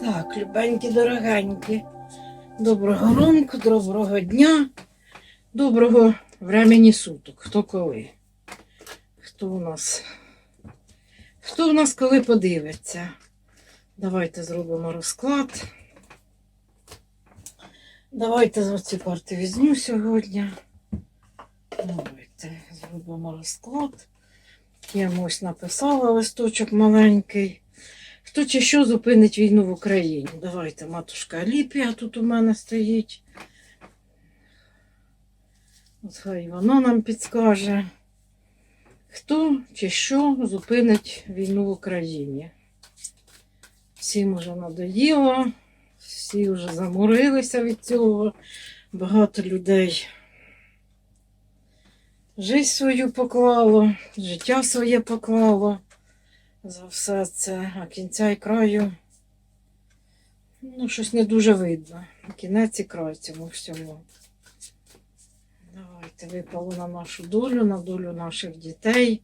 Так, любенькі, дорогенькі. Доброго ранку, доброго дня, доброго времени суток. Хто коли? Хто у нас? Хто у нас коли подивиться? Давайте зробимо розклад. Давайте за ці карти візьму сьогодні. Давайте зробимо розклад. Я ось написала листочок маленький. Хто чи що зупинить війну в Україні? Давайте, матушка Аліпія тут у мене стоїть. От хай воно нам підскаже. Хто чи що зупинить війну в Україні? Всім уже надоїло, всі вже заморилися від цього. Багато людей жизнь свою поклало, життя своє поклало за все це, а кінця і краю. Ну, щось не дуже видно. Кінець і край цьому всьому. Давайте випало на нашу долю, на долю наших дітей,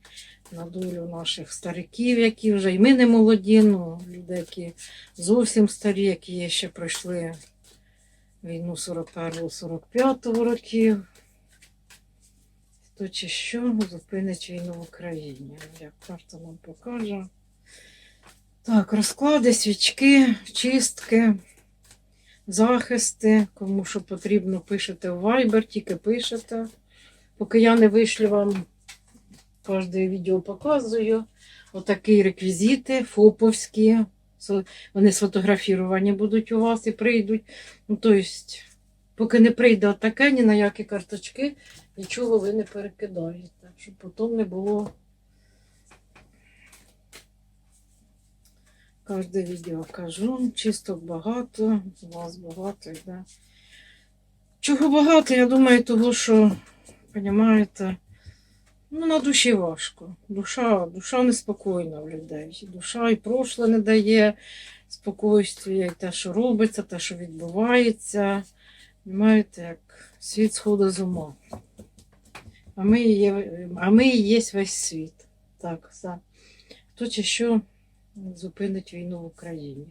на долю наших стариків, які вже і ми не молоді, ну, люди, які зовсім старі, які ще пройшли війну 41-45 років. Хто чи що зупинить війну в Україні? Як карта нам покаже. Так, розклади, свічки, чистки, захисти. Кому що потрібно, пишете в Viber, тільки пишете. Поки я не вишлю вам кожне відео показую. Отакі реквізити фоповські. Вони сфотографіровані будуть у вас і прийдуть. Ну, тобто, поки не прийде отаке, ні на які карточки, нічого ви не перекидаєте, щоб потім не було. Кожне відео кажу, чисток багато, у вас багато йде. Чого багато, я думаю, того, що, розумієте, ну, на душі важко. Душа, душа неспокійна в людей. Душа і прошле не дає спокійствия, і те, що робиться, те, що відбувається. Понимаєте, як світ сходить з ума. А ми, є, а ми і є весь світ. Так, все. Хто чи що зупинить війну в Україні?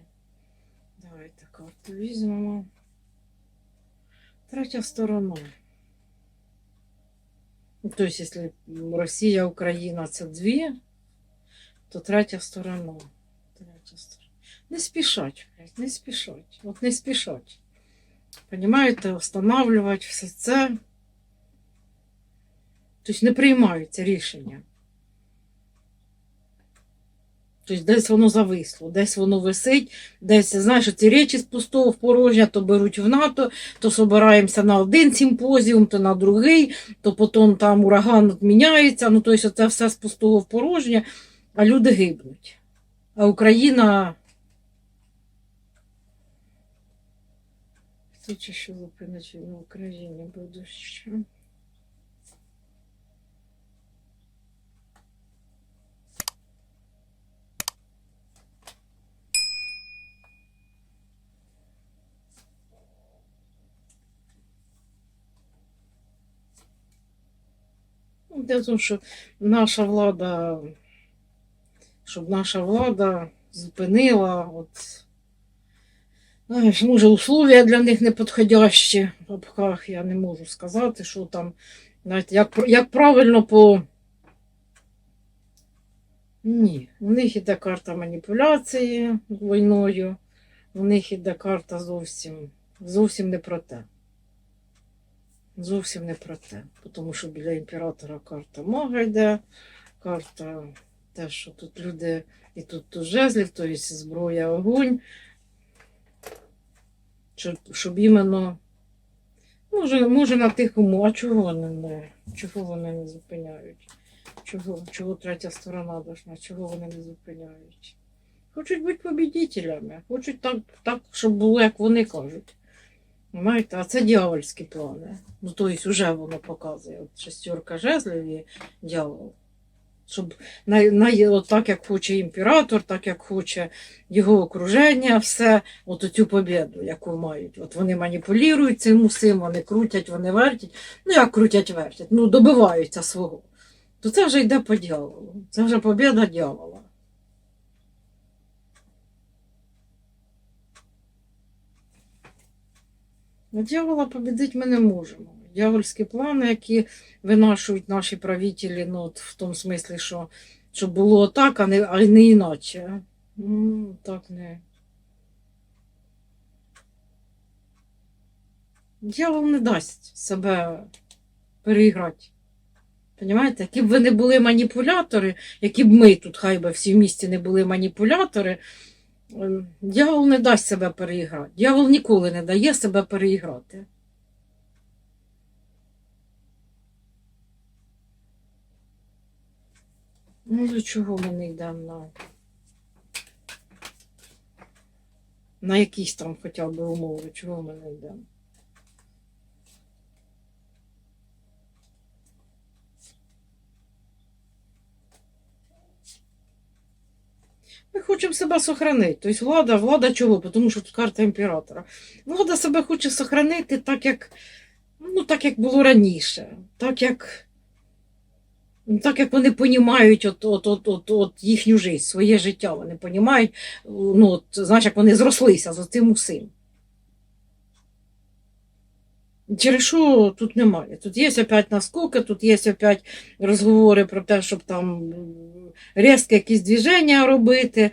Давайте карту візьмемо. Третя сторона. Тобто, якщо Росія, Україна це дві, то третя сторона. Третя сторона. Не спішать, не спішать. От не спішать. Понимаєте, встановлювати все це. Тобто не приймаються рішення. Тобто десь воно зависло, десь воно висить, десь, знаєш, ці речі з пустого в порожня, то беруть в НАТО, то собираємося на один симпозіум, то на другий, то потім там ураган міняється. Ну, тобто це все з пустого в порожня, а люди гибнуть. А Україна. Хто чи що зупинить в Україні буде в тому, що наша влада, щоб наша влада зупинила, от, може, условия для них не підходящі в лапках, я не можу сказати, що там, знаєте, як, як правильно по. Ні, у них іде карта маніпуляції війною, у них іде карта зовсім, зовсім не про те. Зовсім не про те. Тому що біля імператора карта мага йде, карта те, що тут люди і тут тут жезлів, тобто зброя, огонь. Щоб, щоб іменно. Може, може на тихому, а чого вони не, чого вони не зупиняють? Чого, чого третя сторона должна, чого вони не зупиняють? Хочуть бути побідітелями, хочуть так, так, щоб було, як вони кажуть. Знаєте, а це дьявольські плани. Ну, тобто, вже воно показує. От шестерка жезлів і дьявол. Щоб на, на, от так, як хоче імператор, так як хоче його окруження, все, от цю побіду, яку мають. От вони маніпулюють цим усім, вони крутять, вони вертять. Ну, як крутять, вертять, ну, добиваються свого. То це вже йде по дьяволу. Це вже побіда дьявола. Ну, Дьявола побідити ми не можемо. Дьявольські плани, які винашують наші правителі, ну, от в тому смислі, що, що було так, а не, а не іначе. Ну, так не. Дьявол не дасть себе переіграти. Понімаєте? Які б ви не були маніпулятори, які б ми тут, хай би всі в місті не були маніпулятори, дьявол не дасть себе переіграти. Дьявол ніколи не дає себе переіграти. Ну, до чого ми не йдемо на, на якісь там хоча б умови, чого ми не йдемо? Ми хочемо себе сохранити. Тобто влада, влада чого? Тому що тут карта імператора. Влада себе хоче сохранити так, як, ну, так, як було раніше. Так, як, ну, так, як вони понімають от, от, от, от, от їхню життя, своє життя. Вони понімають, ну, от, знаєш, як вони зрослися з цим усім. Через що тут немає? Тут є опять наскоки, тут є опять розговори про те, щоб там різкі якісь движення робити,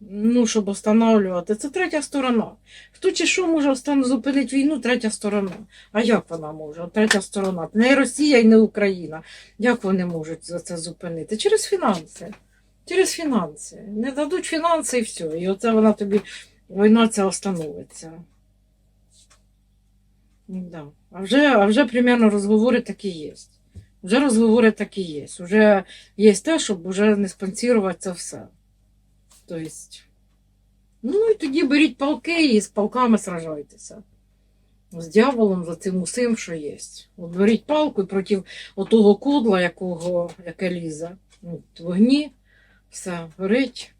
ну, щоб встановлювати. Це третя сторона. Хто чи що може зупинити війну, третя сторона. А як вона може? Третя сторона. Не Росія і не Україна. Як вони можуть це зупинити? Через фінанси. Через фінанси. Не дадуть фінанси і все. І оце вона тобі, війна ця остановиться. Да. А вже, а вже примерно розговори такі є. Вже розговори такі є. Вже є те, щоб вже не спонсорувати це все. Тобто, ну і тоді беріть палки і з палками сражайтеся. З дьяволом за цим усім, що є. От беріть палку і проти отого кудла, якого, яке лізе. От, вогні, все, горить.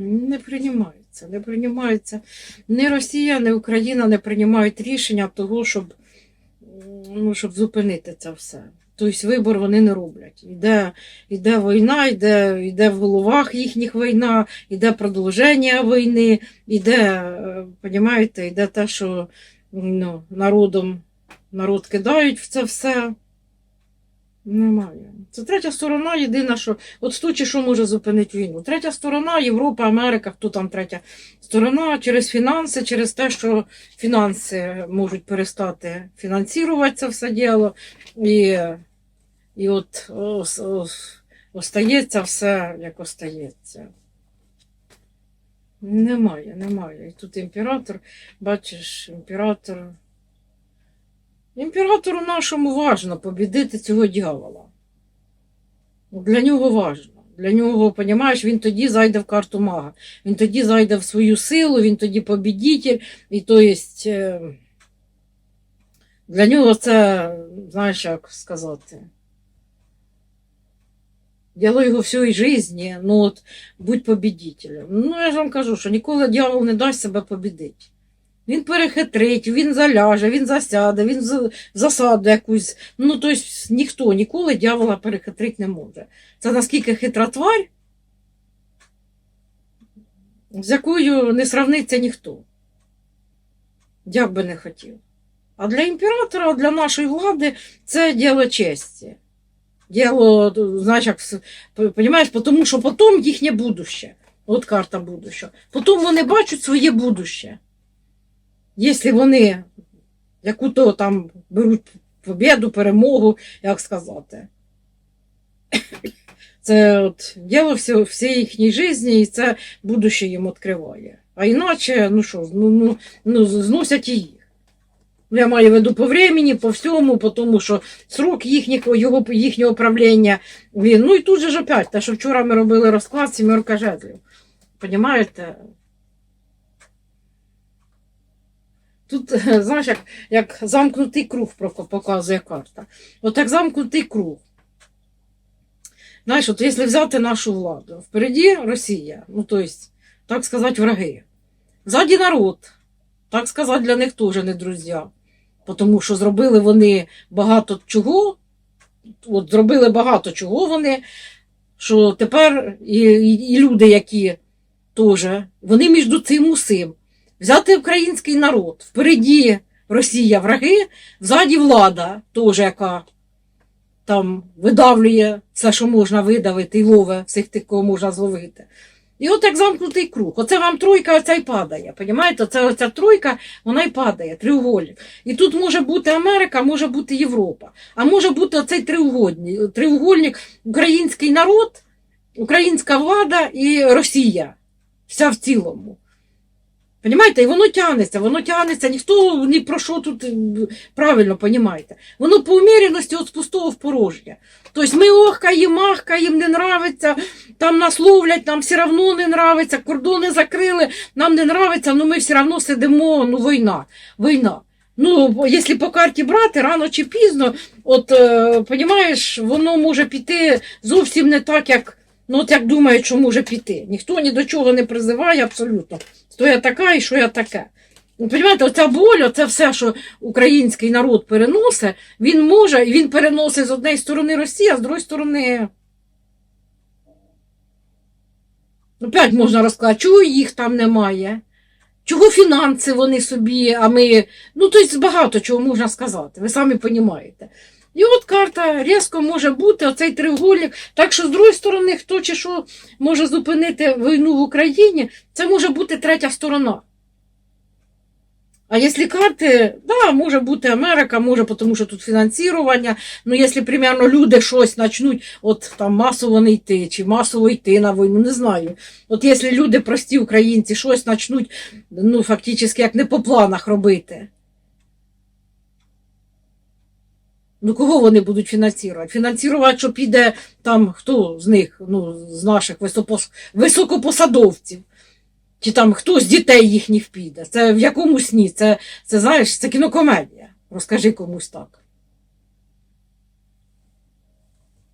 Не приймаються, не приймаються. Ні Росія, ні Україна не приймають рішення того, щоб, ну, щоб зупинити це все. Тобто вибор вони не роблять. Іде, іде війна, іде, іде в головах їхніх війна, іде продовження війни, іде, е, понімаєте, іде те, що ну, народом народ кидають в це все. Немає. Це третя сторона, єдина, що от чи що може зупинити війну. Третя сторона, Європа, Америка, хто там третя сторона через фінанси, через те, що фінанси можуть перестати фінансувати це все діло. І, і от ос- ос- остається все, як остається. Немає, немає. І тут імператор, бачиш, імператор. Імператору нашому важно побідити цього дьявола. Для нього важно. Для нього, понімаєш, він тоді зайде в карту мага. Він тоді зайде в свою силу, він тоді побідітель. І то єсть, е, для нього це, знаєш, як сказати. Діло його всієї житті, ну от будь побідітелем. Ну, я ж вам кажу, що ніколи дьявол не дасть себе побідити. Він перехитрить, він заляже, він засяде, він в якусь. Ну, тобто ніхто ніколи дьявола перехитрити не може. Це наскільки хитра тварь, з якою не сравниться ніхто. Як би не хотів. А для імператора, для нашої влади це діло честі. Діло, понімаєш, тому що потім їхнє будуще. От карта будущого. Потім вони бачать своє будуще. Якщо вони яку-то там беруть побіду, перемогу, як сказати. Це от діло всієї їхньої житті, і це будуще їм відкриває. А іначе, ну що, ну, ну, ну, зносять і їх. Ну, Я маю в виду по времени, по всьому, по тому, що срок їхнього, його, їхнього правління. Ну і тут же ж опять, те, що вчора ми робили розклад сімерка жезлів. Понімаєте? Тут, е, знаєш, як, як замкнутий круг показує карта. От як замкнутий круг. Знаєш, от якщо взяти нашу владу, впереді Росія, ну то есть, так сказати, враги. Ззаді народ, так сказати, для них теж не друзі. Тому що зробили вони багато чого, от зробили багато чого вони, що тепер і, і, і люди, які теж, вони між цим усім. Взяти український народ, впереді Росія враги, ззаді влада, теж яка там видавлює все, що можна видавити, і лове всіх тих, кого можна зловити. І от як замкнутий круг. Оце вам тройка, оця й падає. Понімаєте? Оце, оця тройка, вона й падає, треугольник. І тут може бути Америка, може бути Європа. А може бути оцей треугольник, треугольник український народ, українська влада і Росія. Вся в цілому. Понімаєте? І воно тягнеться, воно тягнеться, ніхто ні про що тут е, правильно понімаєте. Воно по уміряності от з пустого в порожнє. Тобто ми охкаємо, махкаємо, не нравиться, там нас ловлять, нам все одно не нравиться, кордони закрили, нам не нравиться, але ми все одно сидимо, ну війна, війна. Ну, якщо по карті брати, рано чи пізно, от, е, понімаєш, воно може піти зовсім не так, як, ну, от як думають, що може піти. Ніхто ні до чого не призиває абсолютно. Хто я така і що я таке. Ну, Понимаєте, оця боль, це все, що український народ переносить, він може, і він переносить з однієї сторони Росії, а з другої сторони. Опять можна розказати, чого їх там немає, чого фінанси вони собі, а ми. Ну, тобто багато чого можна сказати, ви самі розумієте. І от карта різко може бути оцей треугольник. Так що, з другої сторони, хто чи що може зупинити війну в Україні, це може бути третя сторона. А якщо карти, да, може бути Америка, може, тому що тут фінансування. Ну, якщо, примерно, люди щось почнуть от там масово не йти, чи масово йти на війну, не знаю. От якщо люди, прості українці, щось почнуть, ну, фактично, як не по планах робити. Ну, кого вони будуть фінансувати? Фінансувати, що піде там хто з них, ну, з наших високопос... високопосадовців. Чи там хто з дітей їхніх піде. Це в якому сні? Це, це знаєш, це кінокомедія. Розкажи комусь так.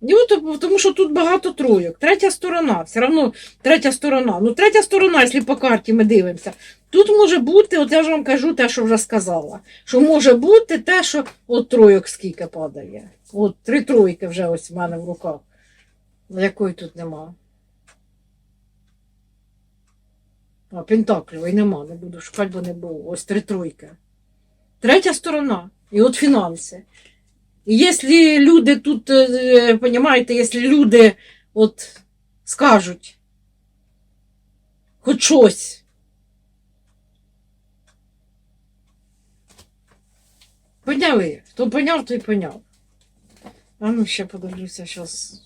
І от, тому що тут багато тройок. Третя сторона, все одно третя сторона. Ну, третя сторона, якщо по карті ми дивимося, тут може бути, от я ж вам кажу те, що вже сказала, що може бути те, що от тройок скільки падає. От три тройки вже ось в мене в руках. Якої тут нема. А пентаклівої нема, не буду шукати, бо не було. Ось три тройки. Третя сторона. І от фінанси. І якщо люди тут, е, понімаєте, якщо люди от скажуть хоч щось. Поняли? Хто поняв, той поняв. А ну ще подивлюся зараз,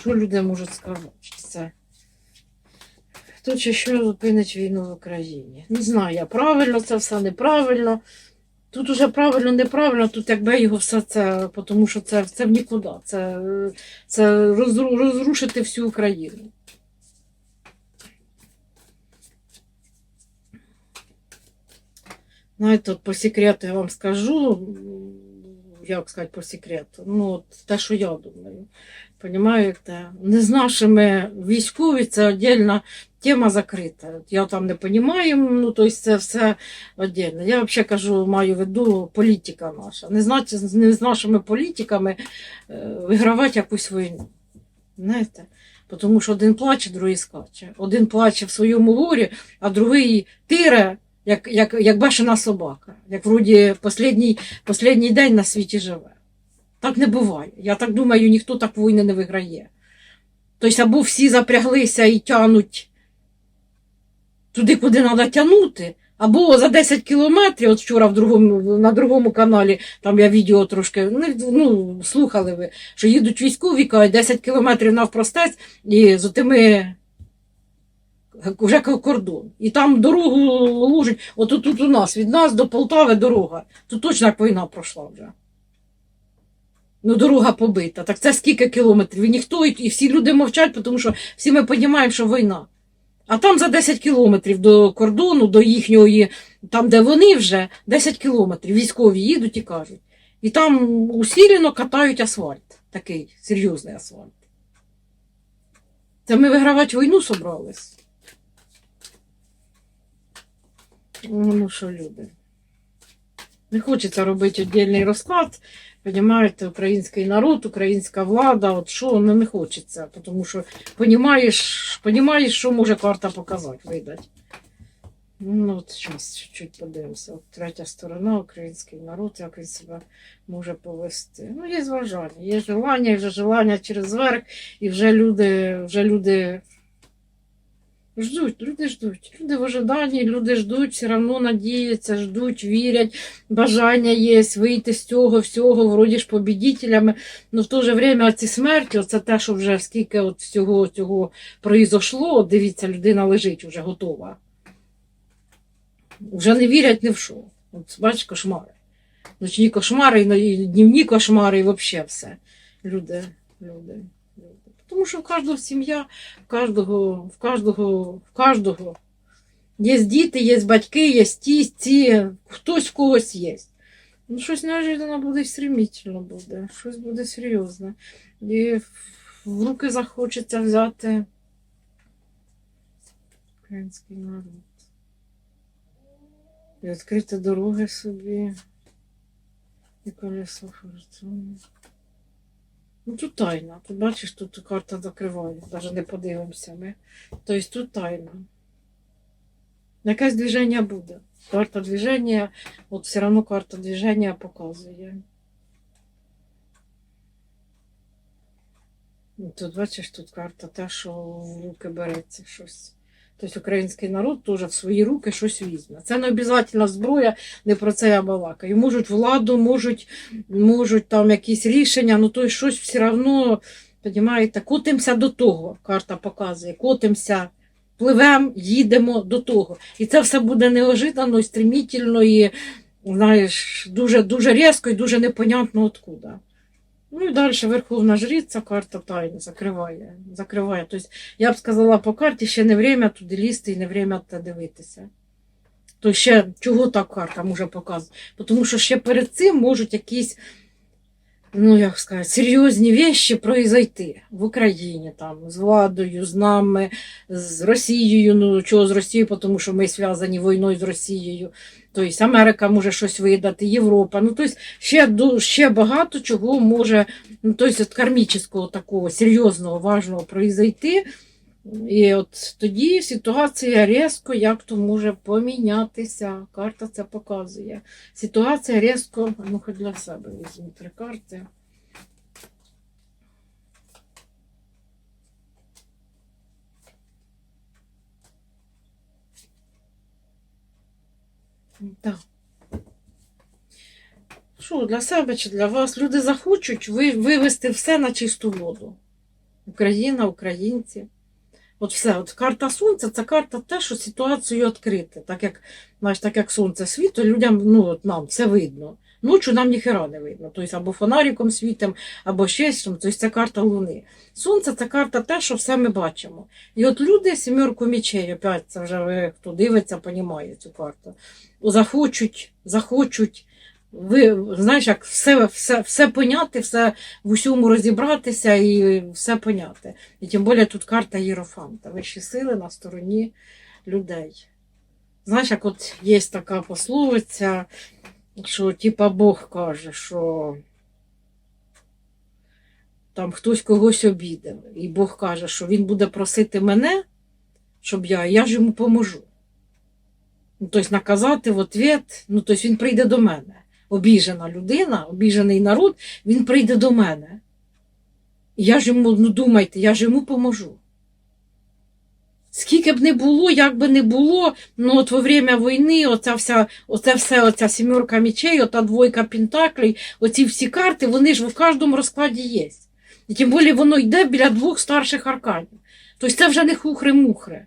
що люди можуть сказати. Це хто чи що зупинить війну в Україні. Не знаю, я правильно це все неправильно. Тут уже правильно, неправильно, тут якби його все це, тому що це, це в нікуди. Це, це розру- розрушити всю Україну. Знаєте, от по секрету я вам скажу, як сказати по секрету, ну, от те, що я думаю. Понимаєте? Не з нашими військові це віддільна тема закрита. Я там не розумію, ну, тобто це все віддільно. Я взагалі кажу, маю в виду політика наша. Не, знати, не з нашими політиками е, вигравати якусь війну. Знаєте? Тому що один плаче, другий скаче. Один плаче в своєму горі, а другий тире, як, як, як бешена собака. Як вроді останній, останній день на світі живе. Так не буває. Я так думаю, ніхто так війни не виграє. Тобто, або всі запряглися і тянуть туди, куди треба тягнути, або за 10 кілометрів, от вчора в другому, на другому каналі, там я відео трошки, ну, ну слухали ви, що їдуть військові, кажуть, 10 кілометрів навпростець і з тими вже кордон. І там дорогу лужить, от тут у нас, від нас до Полтави дорога. Тут точно як війна пройшла вже. Ну, дорога побита. Так це скільки кілометрів? І ніхто, і, всі люди мовчать, тому що всі ми розуміємо, що війна. А там за 10 кілометрів до кордону, до їхньої, там, де вони вже, 10 кілометрів військові їдуть і кажуть. І там усілено катають асфальт. Такий серйозний асфальт. Це ми вигравати війну собрались. Ну що, люди. Не хочеться робити віддільний розклад. Понімаєте, український народ, українська влада, от що ну, не хочеться, тому що понімаєш, понімаєш, що може карта показати, видати. Ну, от зараз чуть-чуть подивимося. От третя сторона, український народ, як він себе може повести. Ну, є зважання, є желання, і вже желання через верх, і вже люди, вже люди ждуть, люди ждуть. Люди в ожиданні, люди ждуть, все одно надіються, ждуть, вірять, бажання є вийти з цього всього, вроді ж побідітелями. Ну в то же время ці смерті, це те, що вже скільки от всього цього произошло, дивіться, людина лежить вже готова. Вже не вірять ні в що. От бачиш, кошмари. Ночні кошмари, і днівні кошмари, і взагалі все. Люди, люди. Тому що в кожного сім'я, в кожного, в кожного, в кожного є діти, є батьки, є ті, хтось в когось є. Ну, щось неожиданно буде стремительно буде, щось буде серйозне. І в руки захочеться взяти український народ. І відкрити дороги собі. І колесо фортуни. Ну тут тайна. Тут бачиш, тут карта закриває, навіть не подивимося ми. Тобто тут тайна. Якесь движення буде. Карта движення, от все одно карта движення показує. Ну, Тут бачиш, тут карта те, що в руки береться щось. Тобто український народ теж в свої руки щось візьме. Це не обов'язково зброя, не про це я балакаю. Можуть владу, можуть, можуть там якісь рішення, ну то щось все одно, розумієте, котимося до того, карта показує, котимося, пливемо, їдемо до того. І це все буде неожиданно, і і знаєш, дуже, дуже різко і дуже непонятно откуда. Ну і далі Верховна Жриця, карта тайни закриває. закриває. Тобто, я б сказала по карті, ще не время туди лізти і не время дивитися. То ще чого так карта може показувати? Тому що ще перед цим можуть якісь, ну як сказати, серйозні вещі произойти в Україні, там, з владою, з нами, з Росією. Ну чого з Росією, тому що ми зв'язані війною з Росією. Тобто Америка може щось видати, Європа. Ну, тобто ще, ще багато чого може, ну, тобто від кармічного такого серйозного, важного произойти. І от тоді ситуація різко як то може помінятися. Карта це показує. Ситуація різко, ну хоч для себе візьму три карти. Так. Що, для себе чи для вас? Люди захочуть ви- вивести все на чисту воду. Україна, українці. От все, от карта сонця це карта те, що ситуацію відкрити. Так як, знаєш, так як сонце світло, людям, ну от нам все видно. Ночі нам ніхера не видно. Тобто або фонариком світим, або щось. Тобто це карта Луни. Сонце це карта те, що все ми бачимо. І от люди, сімерку мічей, опять це вже хто дивиться, понімає цю карту. Захочуть, захочуть. Ви знаєш, як все, все, все поняти, все в усьому розібратися і все поняти. І тим більше тут карта Єрофанта. Вищі сили на стороні людей. Знаєш, як от є така пословиця, що типа Бог каже, що там хтось когось обідав. І Бог каже, що він буде просити мене, щоб я, я ж йому поможу. Ну, тобто наказати в ответ, ну тобто він прийде до мене. Обіжена людина, обіжений народ, він прийде до мене. Я ж йому, ну думайте, я ж йому поможу. Скільки б не було, як би не було, ну от во время війни, оця вся, оце все, оця сімерка мечей, ота двойка пентаклей, оці всі карти, вони ж в кожному розкладі є. І тим більше воно йде біля двох старших арканів. Тобто це вже не хухри-мухри.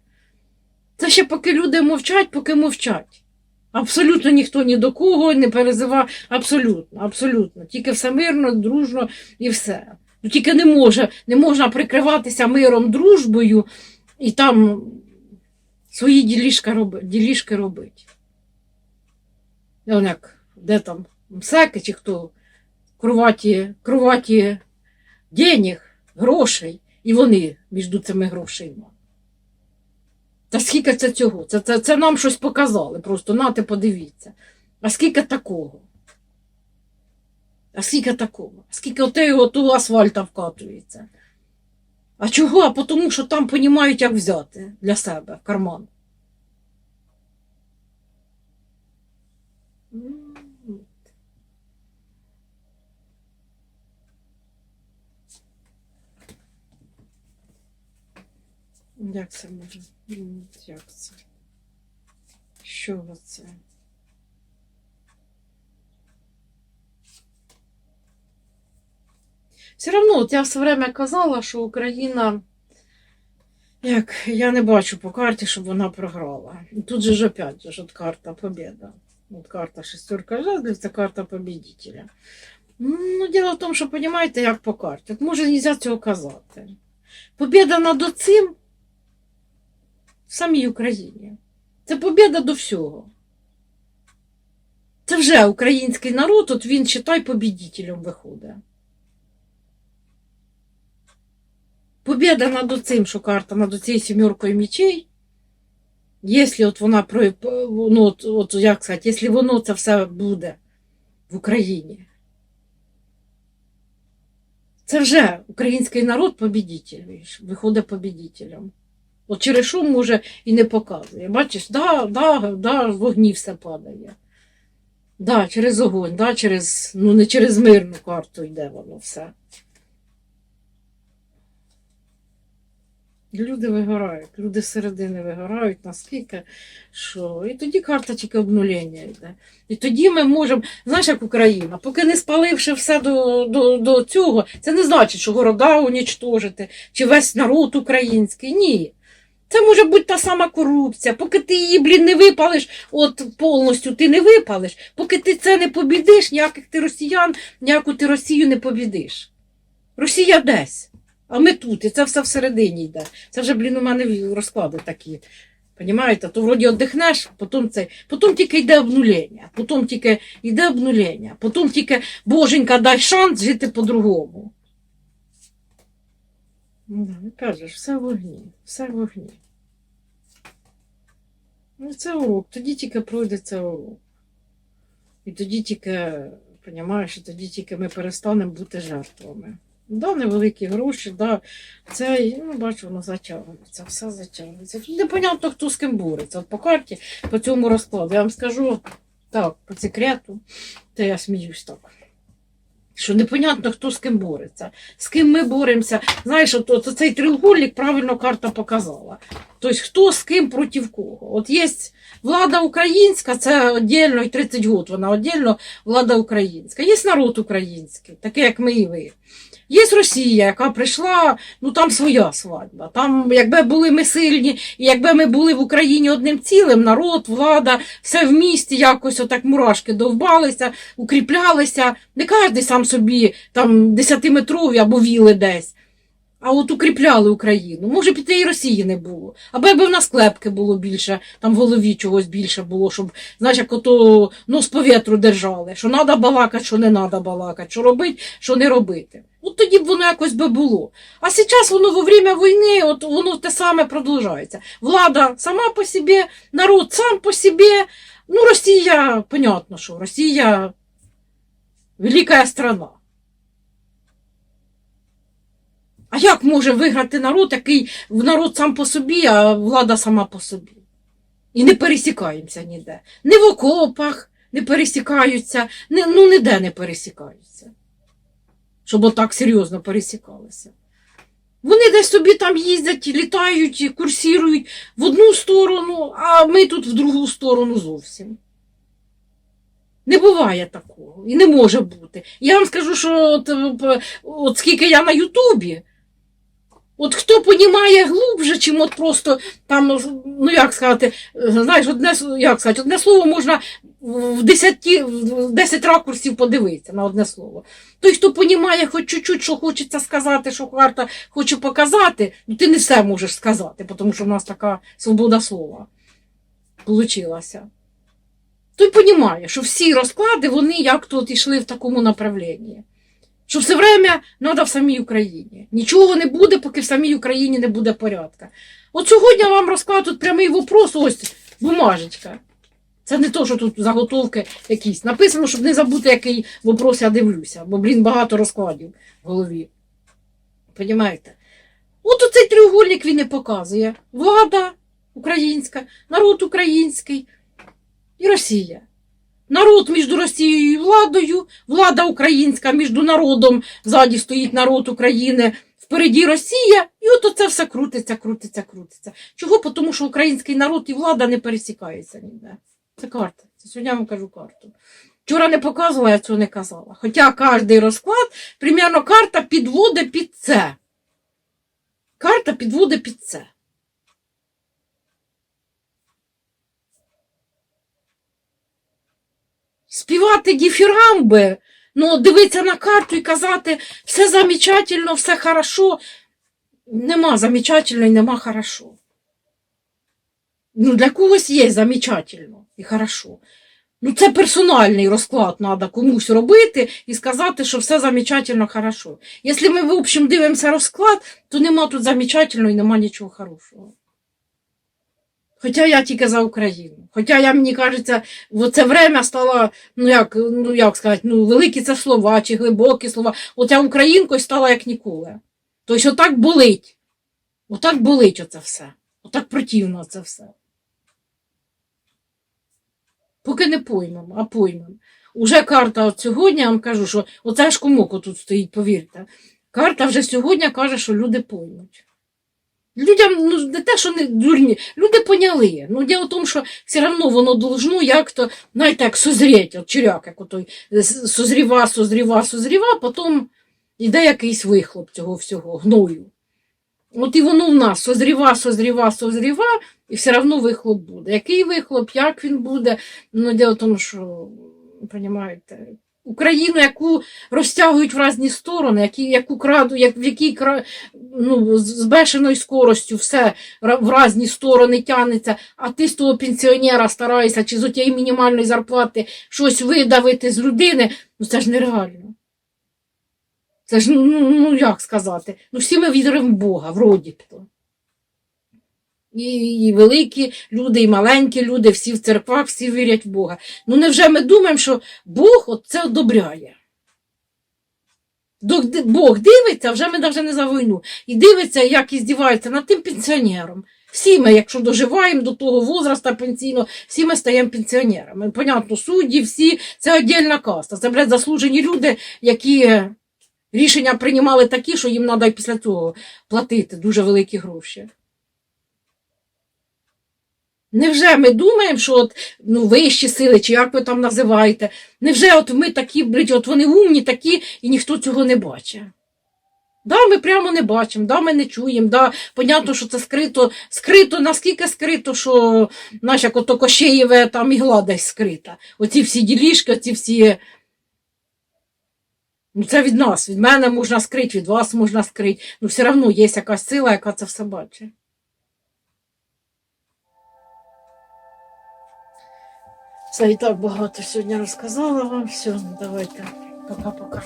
Це ще поки люди мовчать, поки мовчать. Абсолютно ніхто ні до кого не перезивав. Абсолютно, абсолютно. Тільки все мирно, дружно і все. Ну, тільки не може, не можна прикриватися миром, дружбою і там свої ділішки, роби, ділішки робити. Як, де там, мсеки чи хто, кроваті, кроваті денег, грошей. І вони між цими грошима. Та скільки це цього? Це, це, це нам щось показали. Просто нате подивіться. А скільки такого? А скільки такого? А скільки отею того асфальта вкатується? А чого? А тому, що там понімають, як взяти для себе в карман. Як це може? Як це? Що це? Все одно, я все время казала, що Україна, як я не бачу по карті, щоб вона програла. Тут же ж опять ж от карта Побєда. От карта шестерка жезлів, це карта победителя. Ну, діло в тому, що розумієте, як по карті. От може нельзя цього казати. Побєда над оцим в самій Україні. Це побєда до всього. Це вже український народ, от він, читай, побідітелем виходить. Побєда над оцим, що карта над оцією сімеркою мечей. Якщо от вона ну, от, от, як сказати, якщо воно це все буде в Україні, це вже український народ побідітель виходить побідітелем. От через що може і не показує. Бачиш, да, да, да, в вогні все падає. Да, через огонь, да, через, ну не через мирну карту йде воно все. Люди вигорають, люди середини вигорають наскільки, що. І тоді карта тільки обнулення йде. І тоді ми можемо, знаєш, як Україна, поки не спаливши все до, до, до цього, це не значить, що города унічтожити, чи весь народ український. Ні. Це може бути та сама корупція. Поки ти її, блін, не випалиш, от повністю ти не випалиш, поки ти це не побідиш, ніяких ти росіян, ніяку ти Росію не побідиш. Росія десь. А ми тут, і це все всередині йде. Це вже, блін, у мене розклади такі. Понімаєте? То вроді віддихнеш, потім це, потім тільки йде обнулення, потім тільки йде обнулення, потім тільки Боженька дай шанс жити по-другому. Кажеш, все в вогні, все в вогні. Ну, це урок, тоді тільки пройде це урок. І тоді тільки, і тоді тільки ми перестанемо бути жертвами. Да, невеликі гроші, да, це, ну, бачу, воно затягується, все затягується. Тут непонятно, хто з ким бореться. От по карті, по цьому розкладу. Я вам скажу так, по секрету, то я сміюсь так. Що непонятно, хто з ким бореться, з ким ми боремося. Знаєш, от, от цей треугольник правильно карта показала. Тобто, хто з ким проти кого. От є влада українська, це віддільно, і 30 років вона віддільно влада українська. Є народ український, такий, як ми і ви. Є Росія, яка прийшла, ну там своя свадьба. Там, якби були ми сильні, і якби ми були в Україні одним цілим, народ, влада, все в місті якось отак мурашки довбалися, укріплялися. Не кожен сам собі там десятиметрові або віли десь. А от укріпляли Україну. Може, б і Росії не було. Або якби в нас клепки було більше, там в голові чогось більше було, щоб, знаєш, як ото нос по вітру держали, що треба балакати, що не треба балакати, що робити, що не робити. От тоді б воно якось би було. А зараз воно во время війни, от воно те саме продовжується. Влада сама по собі, народ сам по собі. Ну, Росія, понятно, що Росія велика страна. А як може виграти народ, який народ сам по собі, а влада сама по собі? І не пересікаємося ніде. Ні в окопах не пересікаються, ні, ну ніде не пересікаються. Щоб отак серйозно пересікалися. Вони десь собі там їздять, літають, курсірують в одну сторону, а ми тут в другу сторону зовсім. Не буває такого і не може бути. Я вам скажу, що от, от скільки я на Ютубі. От хто понімає глубже, чим от просто там, ну як сказати, знаєш, одне, як сказати, одне слово можна в 10, в 10 ракурсів подивитися на одне слово. Той, хто понімає хоч чуть-чуть, що хочеться сказати, що карта хоче показати, ну ти не все можеш сказати, тому що в нас така свобода слова получилася. Той понімає, що всі розклади, вони як тут йшли в такому направленні. Що все время треба в самій Україні. Нічого не буде, поки в самій Україні не буде порядка. От сьогодні я вам розкажу тут прямий вопрос, ось бумажечка. Це не то, що тут заготовки якісь. Написано, щоб не забути, який вопрос я дивлюся, бо, блін, багато розкладів в голові. Понімаєте? От оцей треугольник він і показує. Влада українська, народ український і Росія. Народ між Росією і владою, влада українська між народом, ззаді стоїть народ України, впереді Росія, і от оце все крутиться, крутиться, крутиться. Чого? Тому що український народ і влада не пересікаються ніде. Це карта. Це сьогодні я вам кажу карту. Вчора не показувала, я цього не казала. Хоча кожний розклад, примерно карта підводить під це. Карта підводить під це. Співати діфірамби, ну, дивитися на карту і казати все замечательно, все хорошо. Нема замечательно і нема хорошо. Ну, для когось є замечательно і хорошо. Ну, це персональний розклад треба комусь робити і сказати, що все замечательно, хорошо. Якщо ми, в общем, дивимося розклад, то нема тут замечательно і нема нічого хорошого. Хоча я тільки за Україну. Хоча я, мені кажеться, в це время стала, ну як, ну як сказати, ну великі це слова чи глибокі слова. Оця українкою стала як ніколи. Тобто отак болить. Отак болить оце все. Отак противно це все. Поки не поймемо, а поймемо. Уже карта от сьогодні, я вам кажу, що оце ж комоко тут стоїть, повірте. Карта вже сьогодні каже, що люди поймуть. Людям ну, не те, що не дурні, люди поняли. Ну, діло в тому, що все одно воно должно як-то, знаєте, як созріти, от черяк, як отой созріва, созріва, созріва, потім йде якийсь вихлоп цього всього, гною. От і воно в нас созріва, созріва, созріва, і все одно вихлоп буде. Який вихлоп, як він буде? Ну, діло в тому, що, розумієте, Україну, яку розтягують в різні сторони, які, яку краду, як, в якій ну, з бешеною скоростю все в різні сторони тягнеться, а ти з того пенсіонера стараєшся чи з отієї мінімальної зарплати щось видавити з людини, ну це ж нереально. Це ж, ну ну, як сказати, ну всі ми віримо в Бога, вроді б то. І, великі люди, і маленькі люди, всі в церквах, всі вірять в Бога. Ну невже ми думаємо, що Бог от це одобряє? До- Бог дивиться, вже ми навіть не за війну, і дивиться, як і здівається над тим пенсіонером. Всі ми, якщо доживаємо до того возраста пенсійного, всі ми стаємо пенсіонерами. Понятно, судді, всі це віддільна каста. Це, блядь, заслужені люди, які рішення приймали такі, що їм треба і після цього платити дуже великі гроші. Невже ми думаємо, що от, ну, вищі сили, чи як ви там називаєте, невже от ми такі, блядь, от вони умні такі, і ніхто цього не бачить? Да, ми прямо не бачимо, да, ми не чуємо, да, понятно, що це скрито, скрито, наскільки скрито, що, знаєш, як ото Кощеєве там ігла десь скрита. Оці всі ділішки, оці всі. Ну, це від нас, від мене можна скрити, від вас можна скрити. Ну, все одно є якась сила, яка це все бачить. Все і так багато сьогодні розказала вам. Все, давайте. Пока-пока.